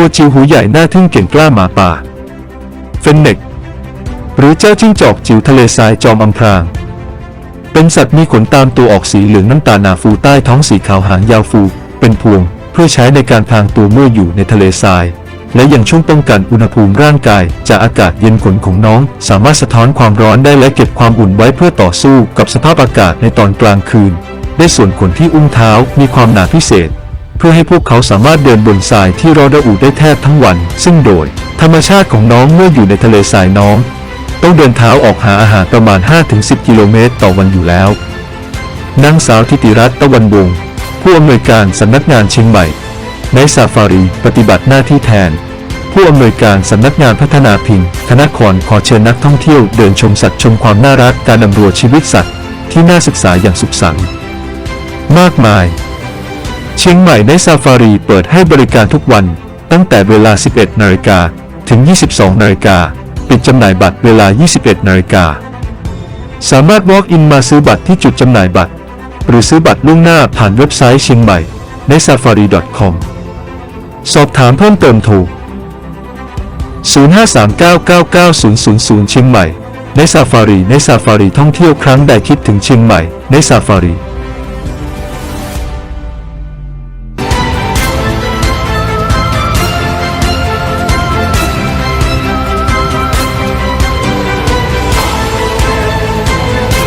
ตัวจิ๋วหูใหญ่หน้าทึ่งเก่งกล้าหมาป่า เฟนเน็กหรือเจ้าจิ้งจอกจิ๋วทะเลทรายจอมอำพราง เป็นสัตว์มีขนตามตัวออกสีเหลืองน้ำตาลหนาฟูใต้ท้องสีขาวหางยาวฟู เป็นพวง เพื่อใช้ในการพรางตัวเมื่ออยู่ในทะเลทราย และยังช่วยป้องกันอุณหภูมิร่างกาย จากอากาศเย็นขนของน้อง สามารถสะท้อนความร้อนได้และเก็บความอุ่นไว้เพื่อต่อสู้กับสภาพอากาศในตอนกลางคืน ได้ส่วนขนที่อุ้งเท้ามีความหนาพิเศษ เพื่อให้พวกเขาสามารถเดินบนทรายที่ร้อนระอุได้แทบทั้งวัน ซึ่งโดย ธรรมชาติของน้องเมื่ออยู่ในทะเลทรายน้อง ต้องเดินเท้าออกหาอาหารประมาณ 5-10 กิโลเมตรต่อวันอยู่แล้วนางสาวทิติรัตน์ตะวันวงผู้อำนวยการสำนักงานเชียงใหม่ ในซาฟารีปฏิบัติหน้าที่แทน ผู้อำนวยการสำนักงานพัฒนาพิงคณะครขอเชิญนักท่องเที่ยวเดินชมสัตว์ชมความน่ารักการดำรงชีวิตสัตว์ที่น่าศึกษาอย่างสุขสันต์มากมาย เชียงใหม่ในซาฟารีเปิดให้บริการทุกวัน ตั้งแต่เวลา 11 นาฬิกาถึง 22 นาฬิกา ปิดจำหน่ายบัตรเวลา 21 นาฬิกา สามารถ walk in มาซื้อบัตรที่จุดจำหน่ายบัตร หรือซื้อบัตรล่วงหน้าผ่านเว็บไซต์เชียงใหม่ใน safari.com สอบถามเพิ่มเติมโทร 0539990000 เชียงใหม่ ในซาฟารีในซาฟารีท่องเที่ยวครั้งใดคิดถึงเชียงใหม่ในซาฟารี